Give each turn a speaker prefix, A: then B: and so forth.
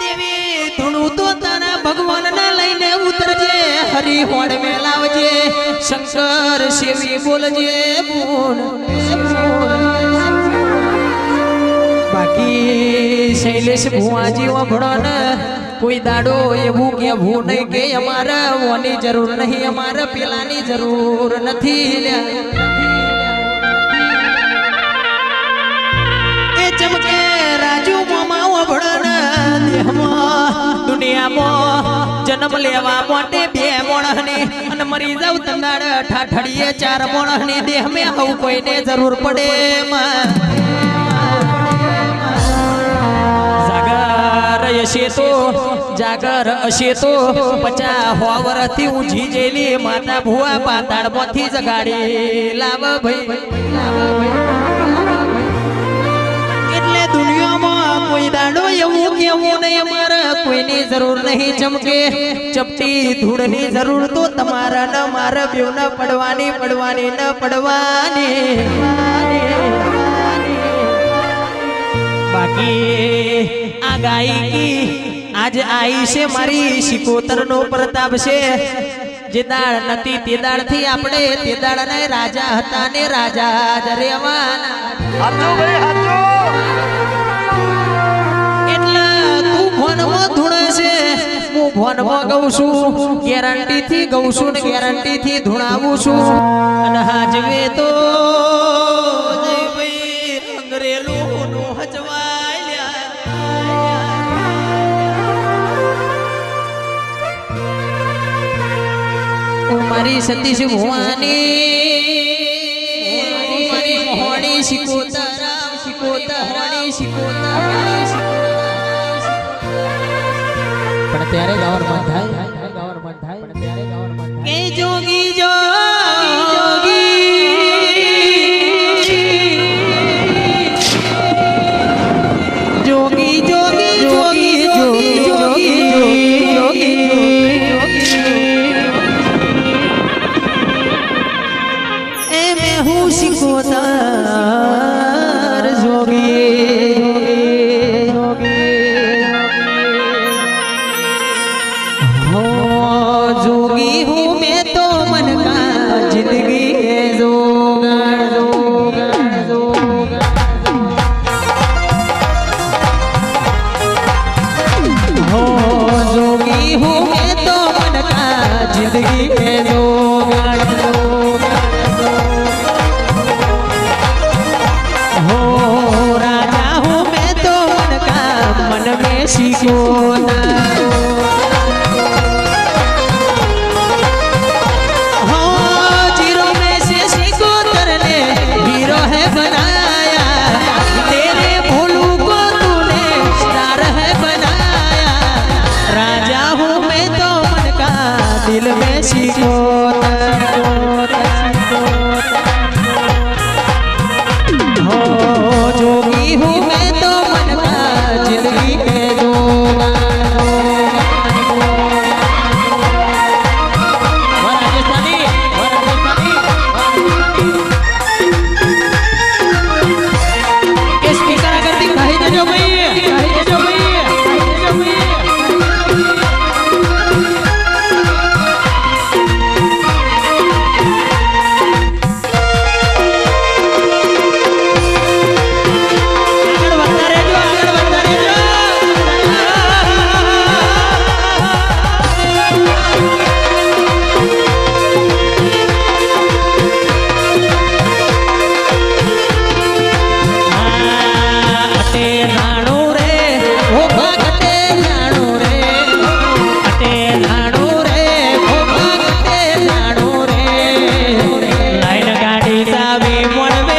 A: દેવી, ધૂણું તો તારા ભગવાનને લઈને ઉતરજે હરી હોડ મેલાવજે શંકર શિવી બોલજે, બોલ, બાકી શૈલેષ ભુવાજી વભડો ને કોઈ દાડો એવું કેવું નહીં કે અમારે ઓની જરૂર નહીં, અમારે પેલાની જરૂર નથી લ્યા. જન્મ લેવા માટે બે મોણહને, અને મરી જાવ તંદાડ ઠાઠડીએ ચાર મોણહને દેહ મેં હવ કોઈને જરૂર પડે હશે તો, જાગર હશે તો પચા હોવરથી ઊંઝી જેલી માતા ભુવા પાતાળમાંથી જગાડી લાવ ભાઈ લાવ ભાઈ. કોઈ દાડો એવું કેવું નહીં અમારે, કોઈની જરૂર નહીં ચમકે. ચપટી ધૂળની જરૂર તો તમારા ન, મારા બેવ ન પડવાની પડવાની ન પડવાની. બાકી આ ગાયકી આજ આઈ છે મારી શિકોતર નો પ્રતાપ છે. જે દાળ નથી તે દાળથી આપણે તે દાળ રાજા હતા ને રાજા જ રહેવાના. વનમાં ગઉં છું. ગેરંટી થી ગઉં છું ને ગેરંટી થી ધૂણાવું છું. અને હાજવે તો મારી સતીશ ભવાની મારી મોહણી શિકોતા રામ શિકોતા રાણી શિકોતા રાણી શિકોતા ત્યારે ગવર્મેન્ટ થાય. ગવર્મેન્ટ થાય. કે જોગી हूँ मैं तो मन का जिंदगी है શીખો one of